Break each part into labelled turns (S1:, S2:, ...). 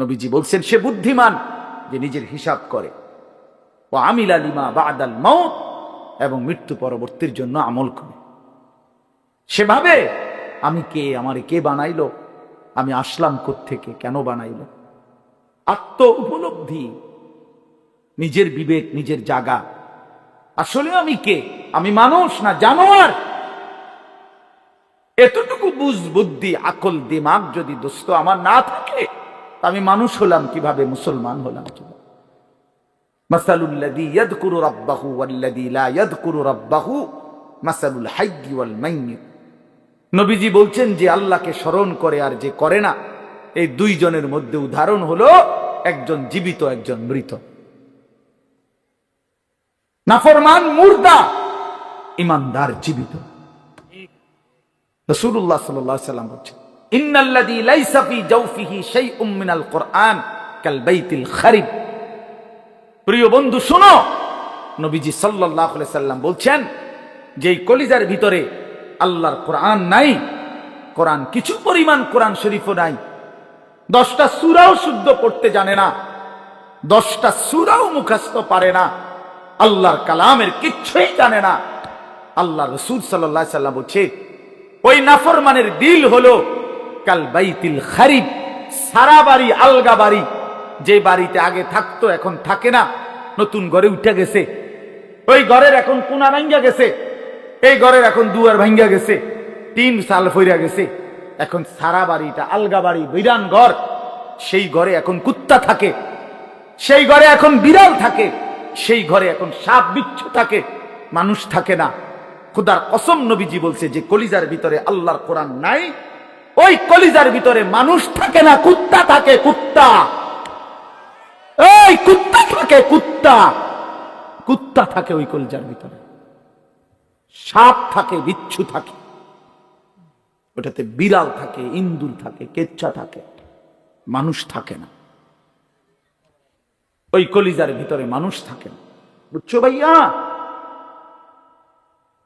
S1: নবীজি বলছেন, সে বুদ্ধিমান যে নিজের হিসাব করে। ও আমিল আলিমা বা আদাল মৌত এবং মৃত্যু পরবর্তীর জন্য আমল করে। সেভাবে আমি কে, আমার কে বানাইলো? আমি আসলাম থেকে কেন বানাইলো? আত্ম উপলব্ধি, নিজের বিবেক, নিজের জাগা। আসলে আমি কে? আমি মানুষ না জানোয়ার? এতটুকু বুঝ, বুদ্ধি, আকল, দিমাগ যদি দোস্ত আমার না থাকে আমি মানুষ হলাম কীভাবে? মুসলমান হলাম মাসালুল নবীজি বলছেন যে আল্লাহকে স্মরণ করে আর যে করে না, এই দুইজনের মধ্যে উদাহরণ হলো একজন জীবিত, একজন মৃত। নাফরমান মুর্দা, ইমানদার জীবিত। রসুল্লাহ সাল্লাম বলছেন ইন্নাল্লাযী লাইসা ফি জাওফিহি শাইউম কুরআন কাল বাইতিল খারিব। প্রিয় বন্ধু, শোনো, নবীজি সাল্লাল্লাহু আলাইহি সাল্লাম বলছেন যে কলিজার ভিতরে আল্লাহর কোরআন নাই কোরআন কিছু পরিমাণ কোরআন শরীফও নাই, দশটা সুরাও শুদ্ধ পড়তে জানে না, দশটা সুরাও মুখস্থ পারে না, আল্লাহর কালামের কিচ্ছুই জানে না। আল্লাহ রসুল সাল্লাহ সাল্লাম বলছে, ওই নাফরমানের দিল হলো কাল বাইতিল খারিব। সারা বাড়ি, আলগা বাড়ি। যে বাড়িতে আগে থাকতো, এখন থাকে না। নতুন ঘরে উঠে গেছে। ওই ঘরের এখন কোনা ভাঙ্গা গেছে। এই ঘরের এখন দুয়ার ভাঙ্গা গেছে। তিন সাল ফইরা গেছে। এখন সারা বাড়িটা আলগা বাড়ি, বিরান ঘর। সেই ঘরে এখন কুত্তা থাকে। সেই ঘরে এখন বিড়াল থাকে। সেই ঘরে এখন সাপ, বিচ্ছু থাকে। মানুষ থাকে না। খুদার অসম নবীজি বলছে যে কলিজার ভিতরে আল্লাহর কোরআন নাই। ওই কলিজার ভিতরে মানুষ থাকে না, কুত্তা থাকে, কুত্তা। এই কুত্তা থাকে, কুত্তা। কুত্তা থাকে ওই কলিজার ভিতরে। সাপ থাকে, বিচ্ছু থাকে। ওটাতে বিড়াল থাকে, ইন্দুর থাকে, কেচ্ছা থাকে। মানুষ থাকে না। ওই কলিজার ভিতরে মানুষ থাকে না। বুঝছ ভাইয়া?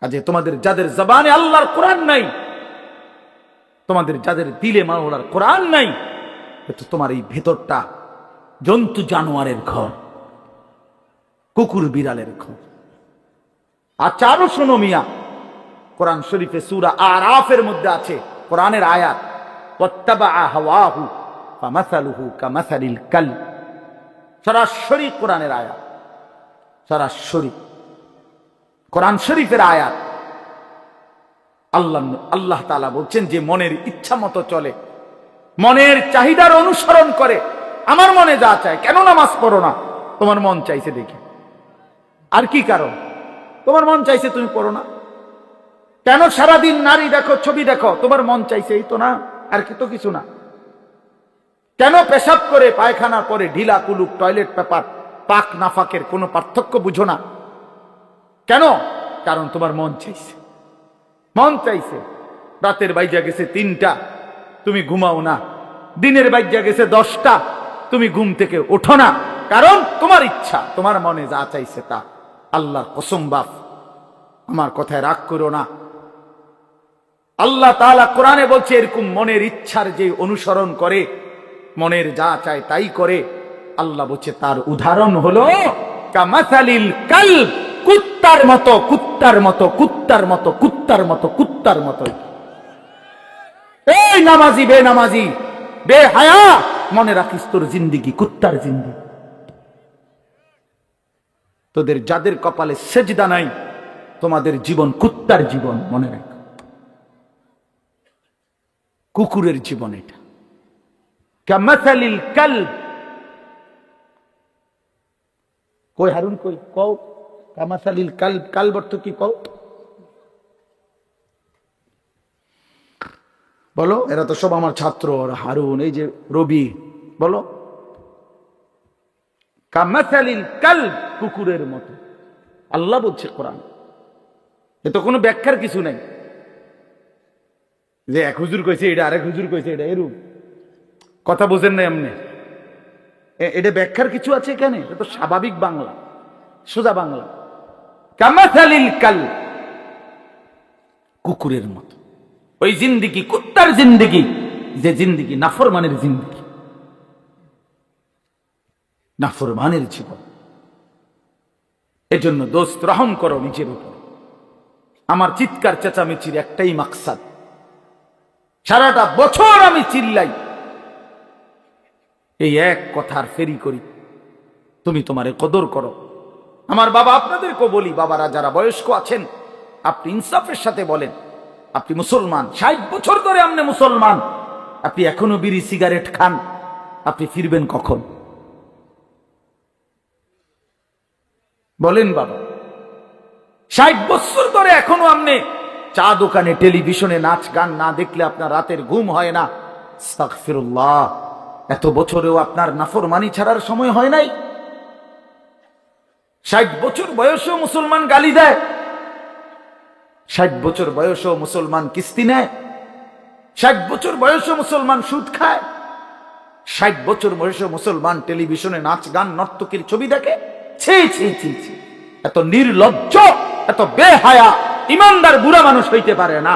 S1: কাজে তোমাদের যাদের জবানে আল্লাহর কোরআন নাই তোমাদের যাদের দিলে মাওলার কোরআন নাই তোমার এই ভেতরটা জন্তু জানোয়ারের ঘর, কুকুর বিড়ালের ঘর। আর চারো শোনো মিয়া, কোরআন শরীফে সুরা আরাফের মধ্যে আছে, কোরআনের আয়াত সরাসরি কোরআনের আয়াত, সরাসরি। কোরআন শরীফের আয়াত আল্লাহ আল্লাহ তালা বলছেন যে মনের ইচ্ছা মতো চলে। মনের চাহিদার অনুসরণ করে। আমার মনে যা চায়, কেন নামাজ পড়ো না? তোমার মন চাইছে দেখে। আর কি কারণ? তোমার মন চাইছে তুমি পড়ো না। কেন সারাদিন নারী দেখো, ছবি দেখো? তোমার মন চাইছে এই তো না, আর কি তো কিছু না। কেন পেশাব করে পায়খানা করে ঢিলা কুলুক টয়লেট পেপার, পাক নাফাকের কোনো পার্থক্য বুঝো না? কেন? কারণ তোমার মন চাইছে। মন চাইছে। রাতের বাইজা গেছে তিনটা, তুমি ঘুমাও না। দিনের বাইজা গেছে দশটা, তুমি ঘুম থেকে ওঠো না। কারণ তোমার ইচ্ছা, তোমার মনে যা চাইছে তা। আল্লাহর কসম বাপ, আমার কথায় রাগ করো না। আল্লাহ তাআলা কোরআনে বলছে, এরকম মনের ইচ্ছার যে অনুসরণ করে, মনের যা চায় তাই করে। আল্লাহ বলছে, তার উদাহরণ হলো, কামাসালিল কাল কুত্তার মতো কুত্তার মতো কুত্তার মতো কুত্তার মতো কুত্তার মতো এই নামাজি, বে নামাজি, বে হায়া, মনে রাখিস তোর জিন্দিগি, কুত্তার জিন্দিগি। তোদের যাদের কপালে সেজদা নাই, তোমাদের জীবন কুত্তার জীবন, মনে রাখ। কুকুরের জীবন এটা। কামাসালিল কাল কই হারুন, কই? কও। কামাসালিল কাল কাল বর্ত কি কও? বলো, এরা তো সব আমার ছাত্র হারুন, এই যে রবি, বলো। কামাসালিল কাল, কুকুরের মতো। আল্লাহ বলছে কোরআন। এ তো কোনো ব্যাখ্যার কিছু নাই। যে এক হুজুর কইছে এটা, আরেক হুজুর কইছে এটা, এরূপ। কথা বোঝেন না এমনি এটা ব্যাখ্যার কিছু আছে এখানে? এটা তো স্বাভাবিক বাংলা, সোজা বাংলা। কামাথালিল কাল। কুকুরের মতো। ওই জিন্দিগি, কুত্তার জিন্দিগি, যে জিন্দিগি নাফরমানের জিন্দিগি। নাফরমানের জীবন। এজন্য দোস্ত, রহম করো নিজের উপর। আমার চিৎকার, চেঁচামেচির একটাই মাকসাদ। সারাটা বছর আমি চিল্লাই। এই এক কথার ফেরি করি। তুমি তোমারে কদর করো। আমার বাবা আপনাদেরকেও বলি, বাবারা যারা বয়স্ক আছেন, আপনি ইনসাফের সাথে বলেন, আপনি মুসলমান, ষাট বছর ধরে আপনি মুসলমান, আপনি এখনও বিড়ি, সিগারেট খান, আপনি ফিরবেন কখন? বলেন বাবা, ষাট বছর ধরে এখনও আপনি চা দোকানে, টেলিভিশনে নাচ গান না দেখলে আপনার রাতের ঘুম হয় না। এত বছরেও আপনার নাফরমানি ছাড়ার সময় হয় নাই? ষাট বছর বয়সেও মুসলমান গালি দেয়। ষাট বছর বয়সেও মুসলমান কিস্তি নেয়। ষাট বছর বয়সে মুসলমান সুদ খায়। ষাট বছর বয়সে মুসলমান টেলিভিশনে নাচ, গান, নর্তকীর ছবি দেখে। এত নির্লজ্জ, এত বেহায়া, ইমানদার বুড়া মানুষ হইতে পারে না।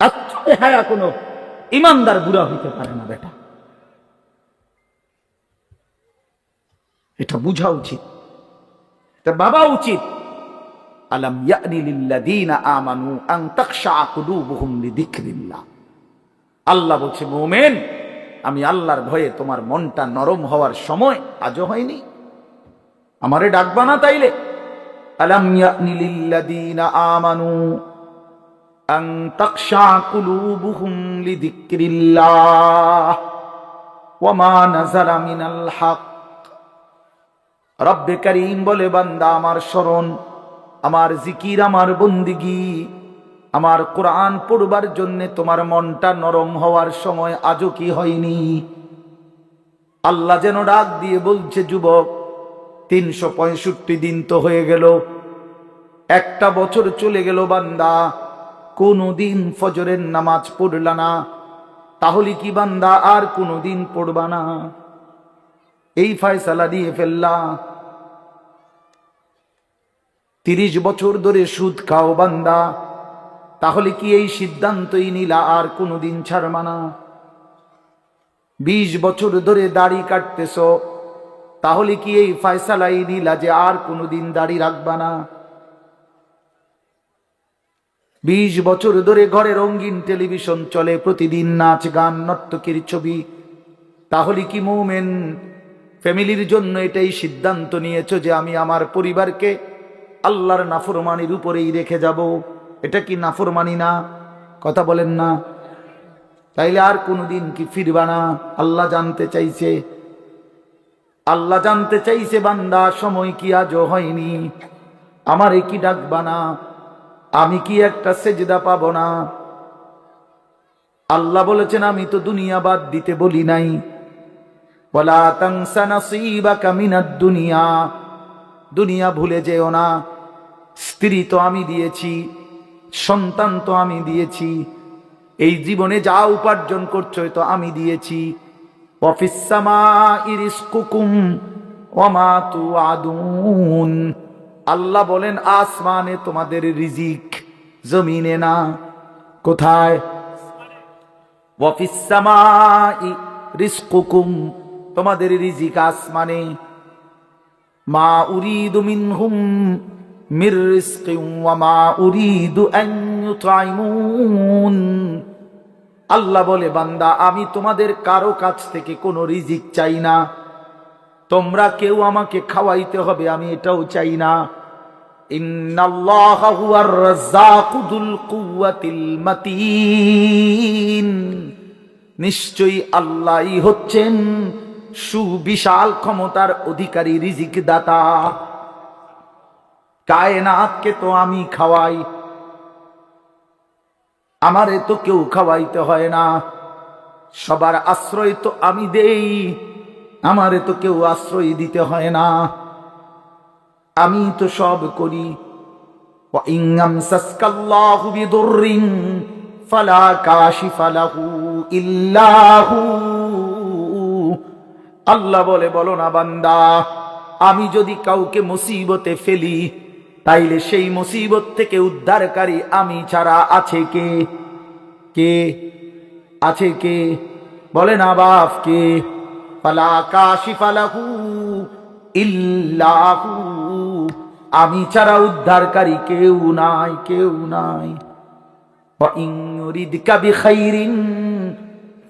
S1: এত বেহায়া কোনো ইমানদার বুড়া হইতে পারে না বেটা। এটা বুঝা উচিত। এটা বাবা উচিত। আমানু আল্লাহ বলছে, মুমিন, আমি আল্লাহর ভয়ে তোমার মনটা নরম হওয়ার সময় আজও হয়নি। আমারে ডাকবা না তাইলে। আলম আমানু আন রব্বে করিম বলে, বান্দা, আমার স্মরণ, আমার জিকির, আমার বন্দিগি, আমার কোরআন পড়বার জন্য তোমার মনটা নরম হওয়ার সময় আজও কি হয়নি? আল্লাহ যেন ডাক দিয়ে বলছে, যুবক, তিনশো পঁয়ষট্টি দিন তো হয়ে গেল, একটা বছর চলে গেল, বান্দা কোনো দিন ফজরের নামাজ পড়লা না, তাহলে কি বান্দা আর কোনো দিন পড়বা না? এই ফয়সালা দিয়ে ফেললা তিরিশ বছর ধরে সুদ খাও বান্দা। তাহলে কি এই সিদ্ধান্তই নিলা আর কোনোদিন ছাড়বা না? বিশ বছর ধরে দাড়ি কাটতেছ, তাহলে কি এই ফয়সালাই নিলা যে আর কোনোদিন দাড়ি রাখবা না? বিশ বছর ধরে ঘরে রঙিন টেলিভিশন চলে, প্রতিদিন নাচ গান, নর্তকীর ছবি। তাহলে কি মোমেন? ফ্যামিলির জন্য এটাই সিদ্ধান্ত নিয়েছ যে আমি আমার পরিবারকে আল্লাহর নাফরমানির উপরেই রেখে যাব। এটা কি নাফরমানি না? কথা বলেন না। তাইলে আর কোনোদিন কি ফিরবা না? আল্লাহ জানতে চাইছে। আল্লাহ জানতে চাইছে, বান্দা, সময় কি আজও হয়নি? আমারে কি ডাকবা না? আমি কি একটা সেজদা পাবো না? আল্লাহ বলেছেন, আমি তো দুনিয়া বাদ দিতে বলি নাই। বলা দুনিয়া। দুনিয়া ভুলে যেও না। স্ত্রী তো আমি দিয়েছি, সন্তান তো আমি দিয়েছি, এই জীবনে যা উপার্জন করছ তো আমি দিয়েছি। আল্লাহ বলেন, আসমানে তোমাদের রিজিক, জমিনে না। কোথায়? রিস্কুকুম তোমাদের রিজিক আসমানে। মা উরিদুমিন মিনহুম রিজকিন ওয়া মা উরিদু আন ইউতআইমুন আল্লাহ বলে, বান্দা, আমি তোমাদের কারও কাছ থেকে কোনো রিজিক চাই না। তোমরা কেউ আমাকে খাওয়াইতে হবে, আমি এটাও চাই না। নিশ্চয়ই আল্লাহই হচ্ছেন সুবিশাল ক্ষমতার অধিকারী রিজিক দাতা কায়নাতকে তো আমি খাওয়াই। আমারে তো কেউ খাওয়াইতে হয় না। সবার আশ্রয় তো আমি দেই, আমারে তো কেউ আশ্রয় দিতে হয় না। আমি তো সব করি। আল্লাহ বলে, বলো না বান্দা, আমি যদি কাউকে মুসিবতে ফেলি তাইলে সেই মুসিবত থেকে উদ্ধারকারী আমি ছাড়া আছে কে? কে? আছে কে? বলে না বাপ, কে? পালা কাশিফালাহু ইল্লাহু। আমি ছাড়া উদ্ধারকারী কেউ নাই কেউ নাই।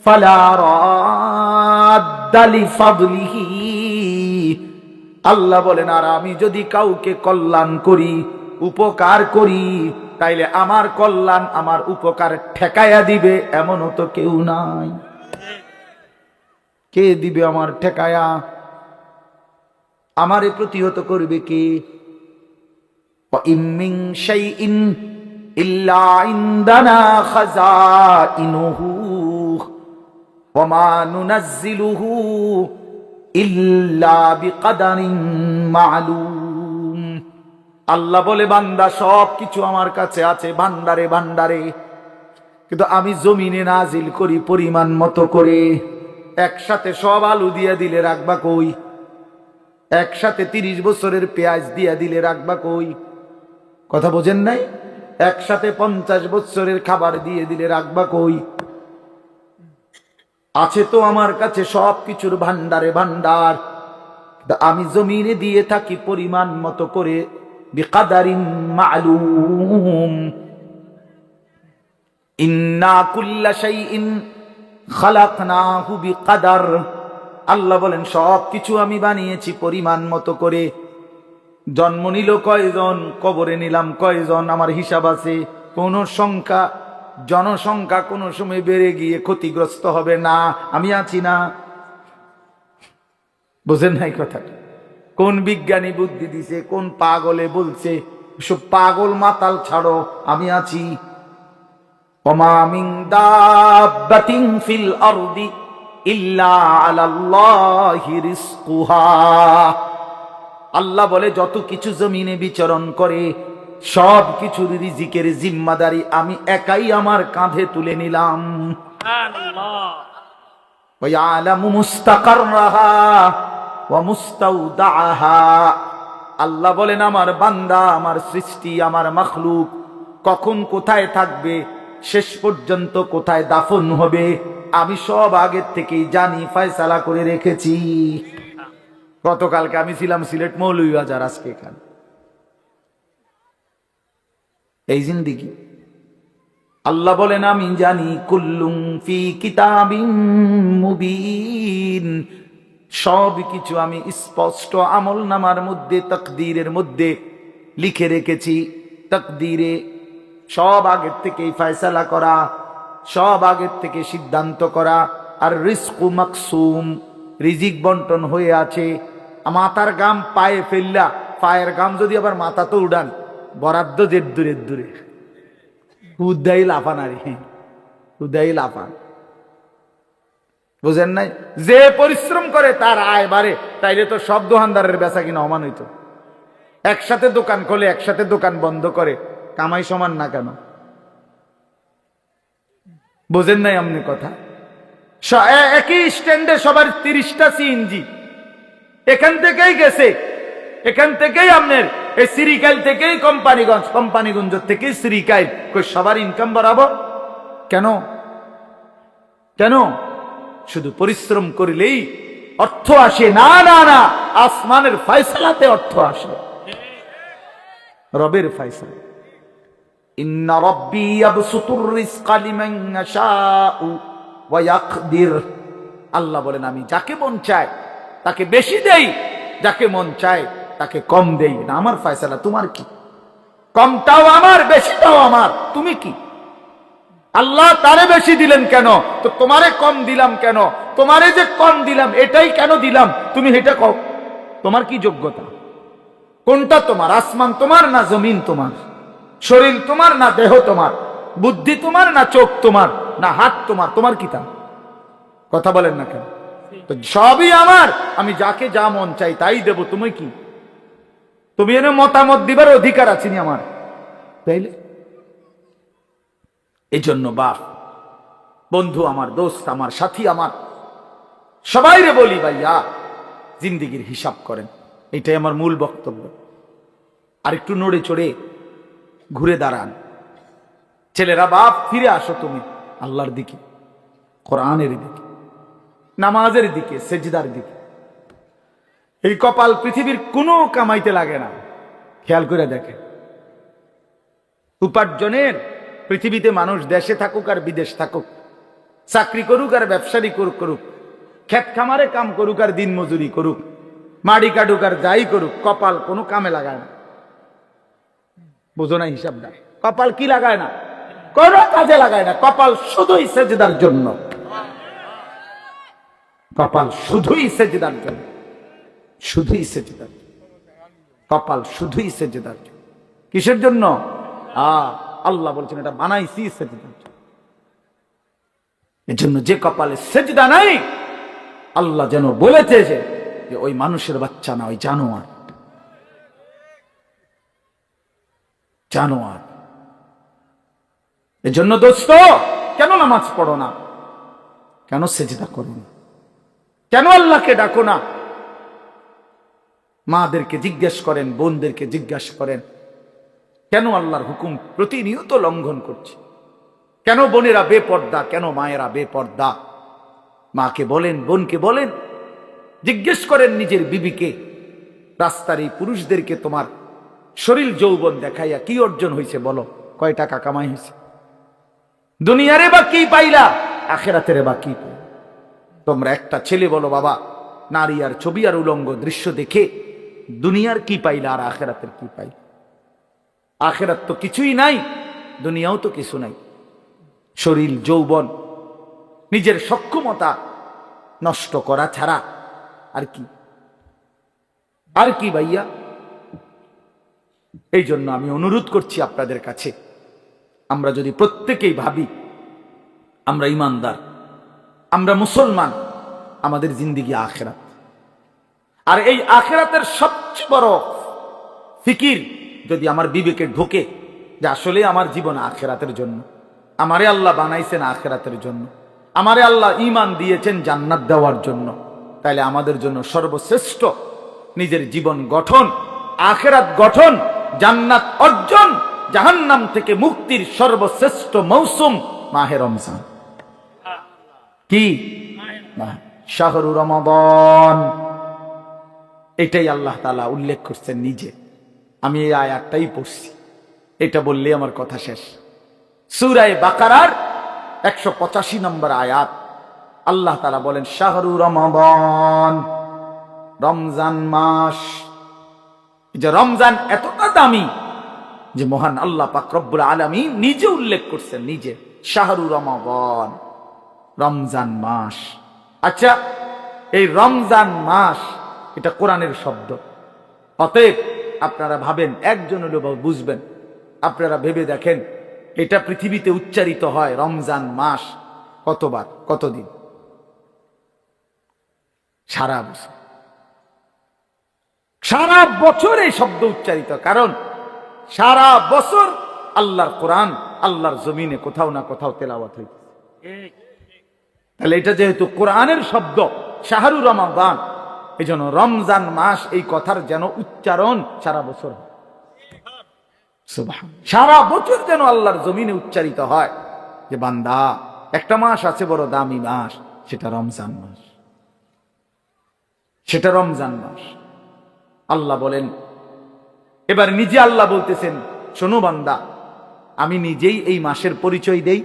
S1: ফালা রাদ্দালি ফাদলিহি আল্লাহ বলেন, আর আমি যদি কাউকে কল্যাণ করি, উপকার করি, তাইলে আমার কল্যাণ আমার উপকার ঠেকাইয়া দিবে, এমনও তো কেউ নাই। কে দিবে আমার ঠেকায়া? আমারে প্রতিহত করবে কে? ইমিং সেই ইন ইন্দানা আল্লাহ বলে, বান্দা সব কিছু আমার কাছে আছে, ভান্ডারে ভান্ডারে। কিন্তু আমি জমিনে নাজিল করি পরিমাণ মতো করে। একসাথে সব আলু দিয়ে দিলে রাখবা কই? একসাথে তিরিশ বছরের পেঁয়াজ দিয়ে দিলে রাখবা কই? কথা বোঝেন নাই? একসাথে পঞ্চাশ বছরের খাবার দিয়ে দিলে রাখবা কই? আছে তো আমার কাছে সব কিছুর ভান্ডারে ভান্ডার আমি জমিনে দিয়ে থাকি পরিমাণ মতো করে আল্লাহ বলেন, সব কিছু আমি বানিয়েছি পরিমাণ মতো করে। জন্ম নিল কয়জন, কবরে নিলাম কয়জন, আমার হিসাব আছে, কোন সংখ্যা জনসংখ্যা কোনো সময় বেড়ে গিয়ে ক্ষতিগ্রস্ত হবে না। আমি আছি না। বোঝেন নাই কথাটা? কোন বিজ্ঞানী বুদ্ধি দিছে, কোন পাগলে বলছে সব পাগল মাতাল ছাড়ো, আমি আছি। আল্লাহ বলে, যত কিছু জমিনে বিচরণ করে সব কিছু রিজিকের জিম্মাদারি আমি একাই আমার কাঁধে তুলে নিলাম। আল্লাহ বলেন আমার বান্দা আমার সৃষ্টি আমার মখলুক কখন কোথায় থাকবে শেষ পর্যন্ত কোথায় দাফন হবে আমি সব আগের থেকেই জানি ফায়সালা করে রেখেছি। গতকালকে আমি ছিলাম সিলেট মৌলভীবাজার আজকে এখানে। এই জিন্দিগি আল্লাহ বলেন, আমি জানি, কুল্লুম ফি কিতাবিন সব কিছু আমি স্পষ্ট আমল নামার মধ্যে, তকদিরের মধ্যে লিখে রেখেছি। তকদিরে সব আগের থেকেই ফয়সালা করা, সব আগের থেকে সিদ্ধান্ত করা। আর রিস্কু মাকসুম, রিজিক বন্টন হয়ে আছে। মাথার গাম পায়ে ফেললা, পায়ের গাম যদি আবার মাথা তো উড়ান বরাদ্দ জের দূরের দূরে। উদ্দাই লাফান আর উদ্দাই লাফান। বুঝেন নাই? যে পরিশ্রম করে তার আয় বাড়ে, তাইলে তো সব দোকানদারের বেচা কিনা অমান হইতো। একসাথে দোকান খোলে, একসাথে দোকান বন্ধ করে, কামাই সমান না কেন? বোঝেন নাই আপনি কথা? একই স্ট্যান্ডে সবার তিরিশটা সিএনজি। এখান থেকেই গেছে। এখান থেকেই আপনার এই সিরিকাইল থেকে কোম্পানিগঞ্জ কোম্পানিগঞ্জ থেকে সিরিকাইল কই, সবার ইনকাম বাড়াবো? কেন? কেন? শুধু পরিশ্রম করিলেই অর্থ আসে। না না না, আসমানের ফয়সালাতে অর্থ আসে। রবের ফয়সালা। ইন্না রব্বি ইয়াবসুতুর রিজকা লিমান ইয়াশাউ ওয়া ইয়াকদির। আল্লাহ বলেন, আমি যাকে মন চায়, তাকে বেশি দেই, যাকে মন চায় তাকে কম দেই না। আমার ফয়সালা, তোমার কি? কমটাও আমার, বেশিটাও আমার। তুমি কি? আল্লাহ তারে বেশি দিলেন কেন? তো তোমারে কম দিলাম কেন? তোমারে যে কম দিলাম, এটাই কেন দিলাম? তুমি এটা কও। তোমার কি যোগ্যতা? কোনটা তোমার? আসমান তোমার না জমিন তোমার? শরীর তোমার না দেহ তোমার? বুদ্ধি তোমার না চোখ তোমার? না হাত তোমার? তোমার কি তা? কথা বলেন না কেন? তো সবই আমার। আমি যাকে যা মন চাই তাই দেব। তুমি কি? তুমি এনে মতামত দিবার অধিকার আছে নি আমার। তাইলে? এই জন্য বাপ বন্ধু আমার দোস্ত আমার সাথী আমার সবাই রে বলি ভাইয়া জিন্দিগির হিসাব করেন। এটাই আমার মূল বক্তব্য। আর একটু নড়ে চড়ে ঘুরে দাঁড়ান। ছেলেরা বাপ ফিরে আসো তুমি আল্লাহর দিকে কোরআনের দিকে নামাজের দিকে সেজদার দিকে। এই কপাল পৃথিবীর কোনো কামাইতে লাগে না। খেয়াল করে দেখে। উপার্জনের পৃথিবীতে মানুষ দেশে থাকুক আর বিদেশ থাকুক, চাকরি করুক আর ব্যবসায়ী করুক করুক, ক্ষেত খামারে কাম করুক আর দিন মজুরি করুক, মাড়ি কাটুক আর যাই করুক, কপাল কোনো কামে লাগায় না। বোঝো না হিসাবটা। কপাল কি লাগায় না? কোনো কাজে লাগায় না। কপাল শুধুই সেজদার জন্য। কপাল শুধুই সেজদার জন্য। শুধুই সেজদার। কপাল শুধুই সেজদার। কিসের জন্য? আ, আল্লাহ বলছেন, এটা বানাইছি সেজদার। জন্য এজন্য যে কপালে সেজদা নাই, আল্লাহ যেন বলেছে যে ওই মানুষের বাচ্চা না, ওই জানোয়ার। জানোয়ার। এজন্য দোস্ত, কেন নামাজ পড়ো না? কেন সেজদা করো না? কেন আল্লাহকে ডাকো না? মাদেরকে জিজ্ঞেস করেন, বোনদেরকে জিজ্ঞাসা করেন, কেন আল্লাহর হুকুম প্রতিনিয়ত লঙ্ঘন করছে? কেন বোনেরা বেপর্দা, কেন মায়েরা বেপর্দা? মাকে বলেন, বোনকে বলেন, জিজ্ঞেস করেন নিজের বিবিকে, রাস্তার এই পুরুষদেরকে তোমার শরীর যৌবন দেখাইয়া কি অর্জন হয়েছে বলো? কয় টাকা কামাই হয়েছে দুনিয়ারে বা কি পাইলা? আখেরাতের বা কি তোমরা একটা ছেলে বলো বাবা, নারী আর ছবি আর উলঙ্গ দৃশ্য দেখে দুনিয়ার কি পাইলা আর আখেরাতের কি পাই? আখেরাত তো কিছুই নাই, দুনিয়াও তো কিছু নাই। শরীর, যৌবন, নিজের সক্ষমতা নষ্ট করা ছাড়া আর কি? আর কি ভাইয়া? এই জন্য আমি অনুরোধ করছি আপনাদের কাছে, আমরা যদি প্রত্যেকেই ভাবি, আমরা ইমানদার, আমরা মুসলমান, আমাদের জিন্দিগি আখেরাত। আর এই আখেরাতের সবচেয়ে বড় ফিকির যদি আমার বিবেকে ঢোকে যে আসলে আমার জীবন আখেরাতের জন্য আমারে আল্লাহ বানাইছেন আখেরাতের জন্য আমারে আল্লাহ ইমান দিয়েছেন জান্নাত দেওয়ার জন্য তাইলে আমাদের জন্য সর্বশ্রেষ্ঠ নিজের জীবন গঠন আখেরাত গঠন জান্নাত অর্জন জাহান্নাম থেকে মুক্তির সর্বশ্রেষ্ঠ মৌসুম মাহে রমজান। কি? শাহরু রমাবন এটাই আল্লাহ তালা উল্লেখ করছেন নিজে। আমি এই আয়াতটাই পড়ছি। এটা বললে আমার কথা শেষ। সুরায় বাকারার একশো পঁচাশি নম্বর আয়াত। আল্লাহ তালা বলেন, শাহরু রমাবন রমজান মাস। যে রমজান এতটা দামি যে মহান আল্লাহ পাক আলমী নিজে উল্লেখ করছেন, নিজে। শাহরু রমাবন রমজান মাস। আচ্ছা এই রমজান মাস এটা কোরআনের শব্দ। অতএব আপনারা ভাবেন, একজন হলেও বুঝবেন। আপনারা ভেবে দেখেন, এটা পৃথিবীতে উচ্চারিত হয় রমজান মাস কতবার, কতদিন? সারা বছর। সারা বছর এই শব্দ উচ্চারিত, কারণ সারা বছর আল্লাহর কোরআন, আল্লাহর জমিনে কোথাও না কোথাও তেলাওয়াত হইতেছে। তাহলে এটা যেহেতু কোরআনের শব্দ শাহরু রমাদান এই জন্য রমজান মাস এই কথার যেন উচ্চারণ সারা বছর সারা বছর যেন আল্লাহর জমিনে উচ্চারিত হয় যে বান্দা একটা মাস আছে বড় দামি মাস সেটা রমজান মাস। সেটা রমজান মাস। আল্লাহ বলেন এবার নিজে আল্লাহ বলতেছেন শোনো বান্দা আমি নিজেই এই মাসের পরিচয় দেই।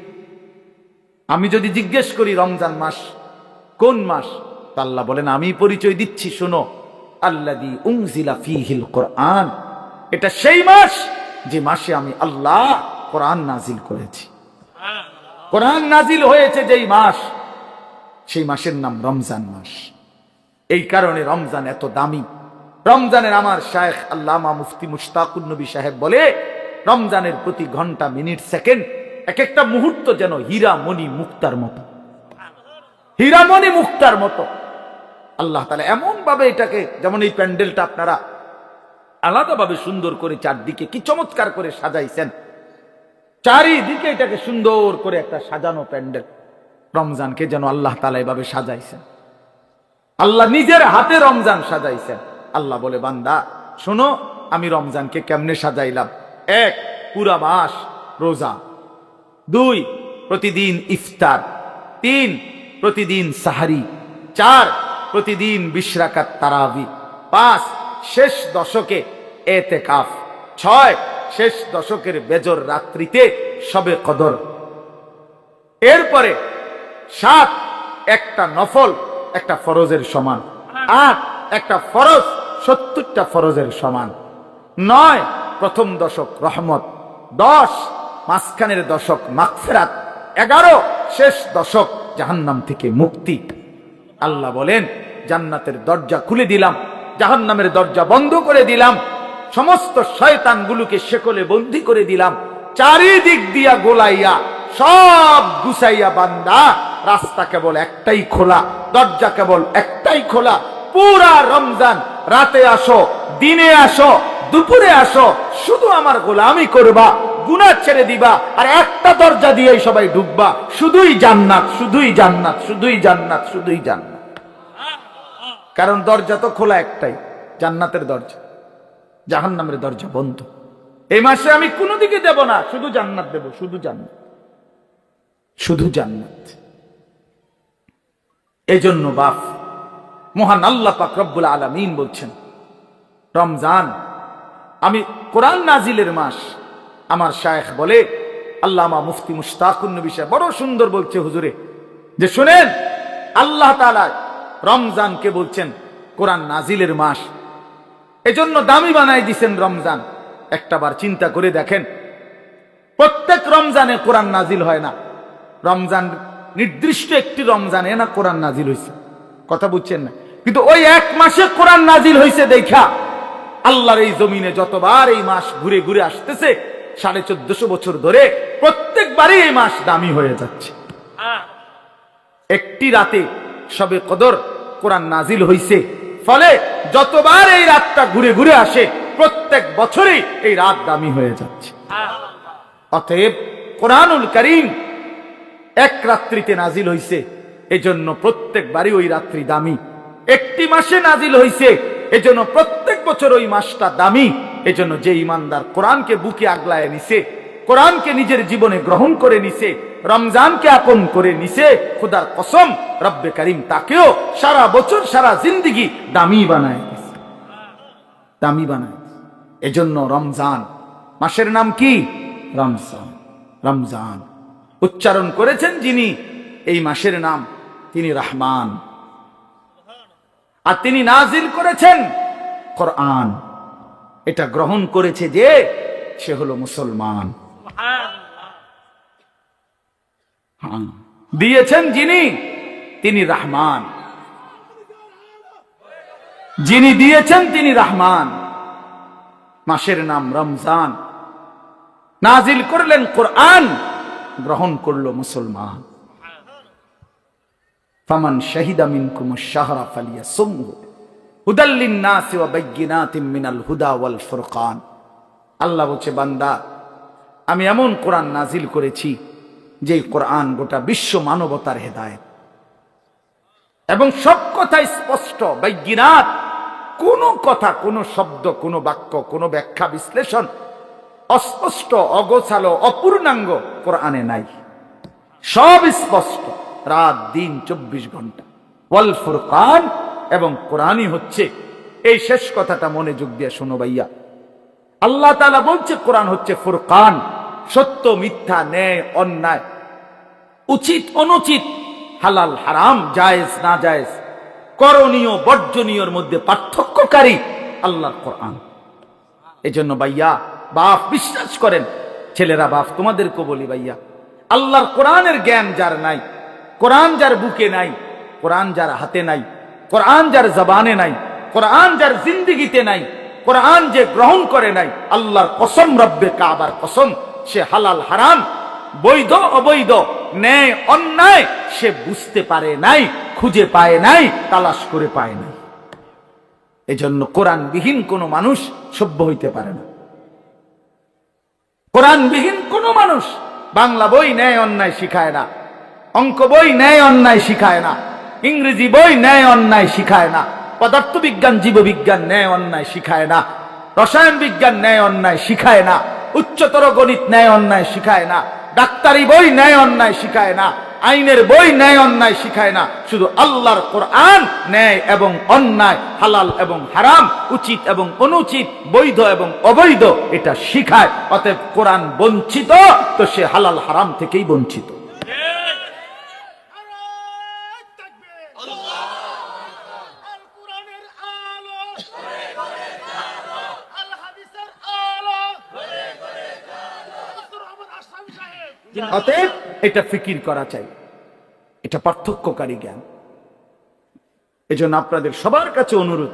S1: আমি যদি জিজ্ঞেস করি রমজান মাস কোন মাস আল্লাহ বলেন, আমি পরিচয় দিচ্ছি, শোনো। ফিহিল কোরআন। এটা সেই মাস যে মাসে আমি আল্লাহ কোরআন নাজিল করেছি। কোরআন নাজিল হয়েছে যেই মাস, সেই মাসের নাম রমজান মাস। এই কারণে রমজান এত দামি। রমজানের আমার শায়েখ আল্লামা মুফতি মুশতাকুর নবী সাহেব বলে, রমজানের প্রতি ঘণ্টা, মিনিট, সেকেন্ড এক একটা মুহূর্ত যেন হীরা মণি মুক্তার মতো। হীরামণি মুক্তার মতো। আল্লাহ তালা এমন ভাবে এটাকে, যেমন এই প্যান্ডেলটা আপনারা আলাদাভাবে সুন্দর করে চারদিকে কি চমৎকার করে সাজাইছেন। চারিদিকে এটাকে সুন্দর করে একটা সাজানো প্যান্ডেল। রমজানকে যেন আল্লাহ তালা এভাবে সাজাইছেন। আল্লাহ নিজের হাতে রমজান সাজাইছেন। আল্লাহ বলে, বান্দা, শোনো, আমি রমজানকে কেমনে সাজাইলাম? এক, পুরা মাস রোজা। দুই, প্রতিদিন ইফতার। তিন, প্রতিদিন সাহারি। চার প্রতিদিন বিশ্রাকাত তারাবি। পাঁচ, শেষ দশকে এতে কাফ ছয়, শেষ দশকের বেজর রাত্রিতে সবে কদর। এরপরে সাত, একটা নফল, একটা ফরজের সমান। আট, একটা ফরজ, সত্তরটা ফরজের সমান। নয়, প্রথম দশক রহমত। দশ, মাঝখানের দশক মাগফেরাত। এগারো, শেষ দশক জাহান্নাম থেকে মুক্তি। আল্লাহ বলেন, জান্নাতের দরজা খুলে দিলাম, জাহান্নামের দরজা বন্ধ করে দিলাম, সমস্ত শয়তানগুলোকে শেকলে বন্দি করে দিলাম, চারিদিক দিয়া গোলাইয়া, সব গুছাইয়া বান্দা, রাস্তা কেবল একটাই খোলা, দরজা কেবল একটাই খোলা, পুরা রমজান, রাতে আসো, দিনে আসো, দুপুরে আসো, শুধু আমার গোলামি করবা। গুনাহ ছেড়ে দিবা, আর একটা দরজা দিয়ে সবাই ঢুকবা শুধুই জান্নাত শুধুই জান্নাত শুধুই জান্নাত শুধুই জান্নাত। কারণ দরজা তো খোলা একটাই, জান্নাতের দরজা। জাহান্নামের দরজা বন্ধ। এই মাসে আমি কোনো দিকে দেব না, শুধু জান্নাত দেব, শুধু জান্নাত। শুধু জান্নাত। এই জন্য বাপ, মহান আল্লাহ পাক রব্বুল আলমিন বলছেন, রমজান, আমি কোরআন নাজিলের মাস আমার শায়েখ বলে, আল্লামা মুফতি মুশতাকুন বিষয় বড় সুন্দর বলছে হুজুরে। যে শুনেন, আল্লাহ তাআলা রমজানকে বলছেন, কোরআন নাজিলের মাস। এজন্য দামি বানাই দিছেন রমজান। একটাবার চিন্তা করে দেখেন, প্রত্যেক রমজানে কোরআন নাজিল হয় না। রমজান নির্দিষ্ট একটি রমজানে না কোরআন নাজিল হয়েছে কথা বুঝছেন না? কিন্তু ওই এক মাসে কোরআন নাজিল হয়েছে দেখা, আল্লাহর এই জমিনে যতবার এই মাস ঘুরে ঘুরে আসতেছে সাড়ে চোদ্দশো বছর ধরে প্রত্যেকবারই এই মাস দামি হয়ে যাচ্ছে। একটি রাতে সবে কদর কোরআন নাজিল হইছে। ফলে যতবার এই রাতটা ঘুরে ঘুরে আসে প্রত্যেক বছরেই এই রাত দামি হয়ে যাচ্ছে। অতএব কোরআনুল করিম এক রাত্রিতে নাজিল হইছে এজন্য প্রত্যেকবারই ওই রাত্রি দামি। একটি মাসে নাজিল হইছে এজন্য প্রত্যেক বছর ওই মাসটা দামি। এজন্য যে ইমানদার কোরআনকে বুকে আগলায় নিছে, কোরআনকে নিজের জীবনে গ্রহণ করে নিছে, রমজানকে আপন করে নিছে, খুদার কসম, রব্বে করিম তাকেও সারা বছর সারা জিন্দিগি দামি বানায় দামি বানায় এজন্য রমজান, মাসের নাম কি? রমজান। রমজান। উচ্চারণ করেছেন যিনি, এই মাসের নাম তিনি রহমান। আর তিনি নাজিল করেছেন কোরআন। এটা গ্রহণ করেছে যে সে হলো মুসলমান। হ্যাঁ। দিয়েছেন যিনি, তিনি রহমান। যিনি দিয়েছেন তিনি রহমান। মাসের নাম রমজান। নাজিল করলেন কোরআন, গ্রহণ করল মুসলমান। ফামান শাহিদা মিনকুম শাহরা ফালিয়া সুমহু মিনাল হুদা ওয়াল আল্লাহ বলছে, বান্দা, আমি এমন কোরআন নাজিল করেছি যে কোরআন গোটা বিশ্ব মানবতার হেদায়েত। এবং সব কথাই স্পষ্ট বৈজ্ঞানাত কোন কথা, কোন শব্দ, কোন বাক্য, কোন ব্যাখ্যা, বিশ্লেষণ অস্পষ্ট, অগোছালো, অপূর্ণাঙ্গ কোরআনে নাই। সব স্পষ্ট, রাত, দিন, চব্বিশ ঘণ্টা। ওয়াল ফুরকান এবং কোরআনই হচ্ছে। এই শেষ কথাটা মনে যোগ দিয়ে শোনো ভাইয়া। আল্লাহ তাআলা বলছে, কোরআন হচ্ছে ফুরকান, সত্য, মিথ্যা, ন্যায়, অন্যায়, উচিত, অনুচিত, হালাল, হারাম, জায়েজ, না জায়েজ, করণীয়, বর্জনীয়র মধ্যে পার্থক্যকারী আল্লাহর কোরআন। এজন্য ভাইয়া, বাপ বিশ্বাস করেন, ছেলেরা, বাপ তোমাদেরকে বলি ভাইয়া, আল্লাহর কোরআনের জ্ঞান যার নাই, কোরআন যার বুকে নাই, কোরআন যার হাতে নাই কোরআন যার জবানে নাই, কোরআন যার জিন্দিগিতে নাই, কোরআন যে গ্রহণ করে নাই, আল্লাহর কসম, রব্বে কাবার কসম, সে হালাল হারাম, বৈধ, অবৈধ, ন্যায়, অন্যায়, সে বুঝতে পারে নাই, খুঁজে পায় নাই, তালাশ করে পায় নাই। এজন্য কোরআনবিহীন কোনো মানুষ সভ্য হইতে পারে না। কোরআনবিহীন কোনো মানুষ বাংলা বই ন্যায় অন্যায় শিখায় না, অঙ্ক বই ন্যায় অন্যায় শিখায় না। ইংরেজি বই ন্যায় অন্যায় শিখায় না। পদার্থবিজ্ঞান, জীববিজ্ঞান ন্যায় অন্যায় শিখায় না। রসায়ন বিজ্ঞান ন্যায় অন্যায় শিখায় না। উচ্চতর গণিত ন্যায় অন্যায় শিখায় না। ডাক্তারি বই ন্যায় অন্যায় শিখায় না। আইনের বই ন্যায় অন্যায় শিখায় না। শুধু আল্লাহর কোরআন ন্যায় এবং অন্যায়, হালাল এবং হারাম, উচিত এবং অনুচিত, বৈধ এবং অবৈধ, এটা শিখায়। অতএব কোরআন বঞ্চিত, তো সে হালাল হারাম থেকেই বঞ্চিত। অতএব এটা ফিকির করা চাই। এটা পার্থক্যকারী জ্ঞান। এজন্য আপনাদের সবার কাছে অনুরোধ,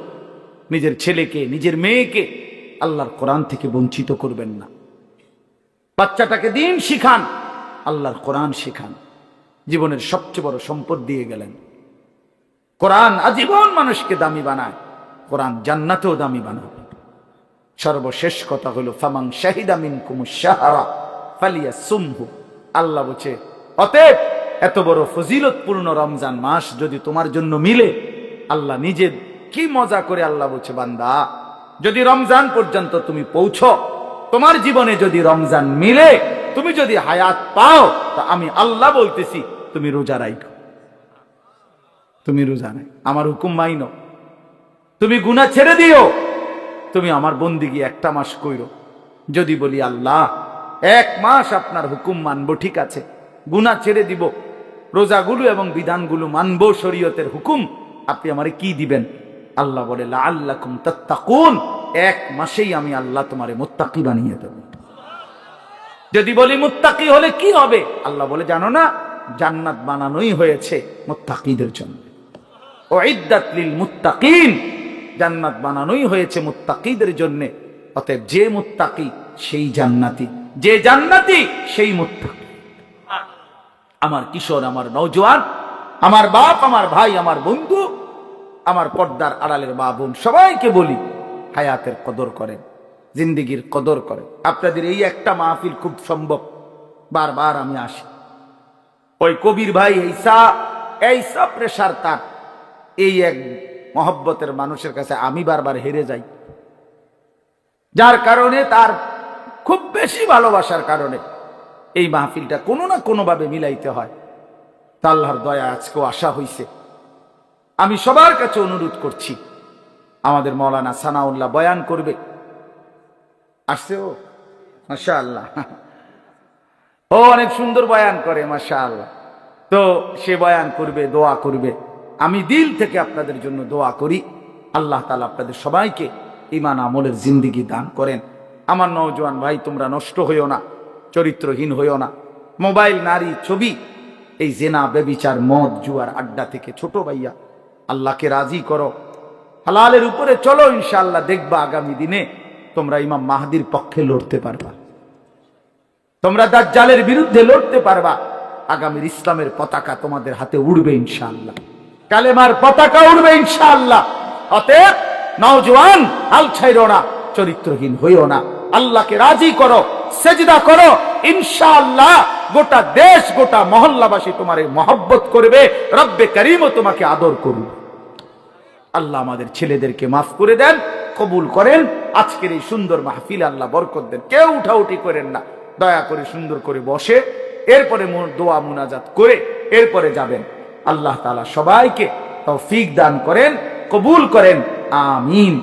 S1: নিজের ছেলেকে, নিজের মেয়েকে আল্লাহর কোরআন থেকে বঞ্চিত করবেন না। বাচ্চাটাকে দিন শিখান, আল্লাহর কোরআন শিখান। জীবনের সবচেয়ে বড় সম্পদ দিয়ে গেলেন। কোরআন আজীবন মানুষকে দামি বানায়, কোরআন জান্নাতেও দামি বানাবে। সর্বশেষ কথা হলো ফামাং শাহিদা মিন কুমুসাহারা ফালিয়া সুমহু আল্লাহ বলছে, অতএব এত বড় ফজিলতপূর্ণ রমজান মাস যদি তোমার জন্য মিলে, আল্লাহ নিজে কি মজা করে আল্লাহ বলছে, বান্দা, যদি রমজান পর্যন্ত তুমি পৌঁছো, তোমার জীবনে যদি রমজান মিলে, তুমি যদি হায়াত পাও, তা আমি আল্লাহ বলতেছি, তুমি রোজা রাইখো তুমি রোজা নাই আমার হুকুম মাইনো। তুমি গুনাহ ছেড়ে দিও। তুমি আমার বন্দিগি একটা মাস কইরো। যদি বলি আল্লাহ এক মাস আপনার হুকুম মানব, ঠিক আছে। গুনাহ ছেড়ে দিব। রোজাগুলো এবং বিধানগুলো মানব, শরীয়তের হুকুম। আপনি আমারে কি দিবেন? আল্লাহ বলে আল্লাহ তাত্তাকুন। এক মাসেই আমি আল্লাহ তোমারে মোত্তাকি বানিয়ে দেব। যদি বলি মুত্তাকি হলে কি হবে? আল্লাহ বলে, জানো না, জান্নাত বানানোই হয়েছে মুত্তাকিদের জন্য। লিল মুত্তাকিন। জান্নাত বানানোই হয়েছে মুত্তাকিদের জন্য। অতএব যে মুত্তাকি, সেই জান্নাতি। যে জান্নাতি, সেই মুত্তাকি। আমার কিশোর, আমার নওজোয়ান, আমার বাপ, আমার ভাই, আমার বন্ধু, আমার পর্দার আড়ালের মা বোন, সবাইকে বলি, হায়াতের কদর করেন, জিন্দিগির কদর করেন। আপনাদের এই একটা মাহফিল খুব সম্ভব। বারবার আমি আসি। ওই কবির ভাই এইসা এইসা প্রেশার তার। এই এক মহব্বতের মানুষের কাছে আমি বারবার হেরে যাই। যার কারণে তার খুব বেশি ভালোবাসার কারণে এই মাহফিলটা কোনো না কোনোভাবে মিলাইতে হয়। তা আল্লাহর দয়া আজকেও আশা হইছে। আমি সবার কাছে অনুরোধ করছি, আমাদের মৌলানা সানাউল্লাহ বয়ান করবে। আসছে ও? মাসা আল্লাহ ও অনেক সুন্দর বয়ান করে মাসা আল্লাহ তো সে বয়ান করবে, দোয়া করবে। আমি দিল থেকে আপনাদের জন্য দোয়া করি। আল্লাহ তালা আপনাদের সবাইকে ইমান আমলের জিন্দিগি দান করেন। আমার নওজোয়ান ভাই, তোমরা নষ্ট হইও না, চরিত্রহীন হইও না। মোবাইল, নারী, ছবি, এই জেনা বেবিচার মদ, জুয়ার আড্ডা থেকে ছোট ভাইয়া, আল্লাহকে রাজি করো। হালালের উপরে চলো ইনশাল্লাহ দেখবা আগামী দিনে তোমরা ইমাম মাহাদির পক্ষে লড়তে পারবা। তোমরা দাজ্জালের বিরুদ্ধে লড়তে পারবা। আগামীর ইসলামের পতাকা তোমাদের হাতে উড়বে, ইনশাআল্লাহ। কালেমার পতাকা উড়বে, ইনশাআল্লাহ। অতএব নওজোয়ান, হাল ছাইরো না। চরিত্রহীন হইও না। আল্লাহকে রাজি করো, সেজদা করো, ইনশাআল্লাহ গোটা দেশ, গোটা মহল্লাবাসী তোমারে মহব্বত করবে, রব্বে করিমও তোমাকে আদর করবে আল্লাহ আমাদের ছেলেদেরকে মাফ করে দেন, কবুল করেন, আজকের এই সুন্দর মাহফিল আল্লাহ বরকত দেন, কেউ উঠাউঠি করেন না। দয়া করে সুন্দর করে বসে, এরপরে দোয়া মুনাজাত করে, এরপরে যাবেন। আল্লাহ তাআলা সবাইকে তৌফিক দান করেন, কবুল করেন, আমিন।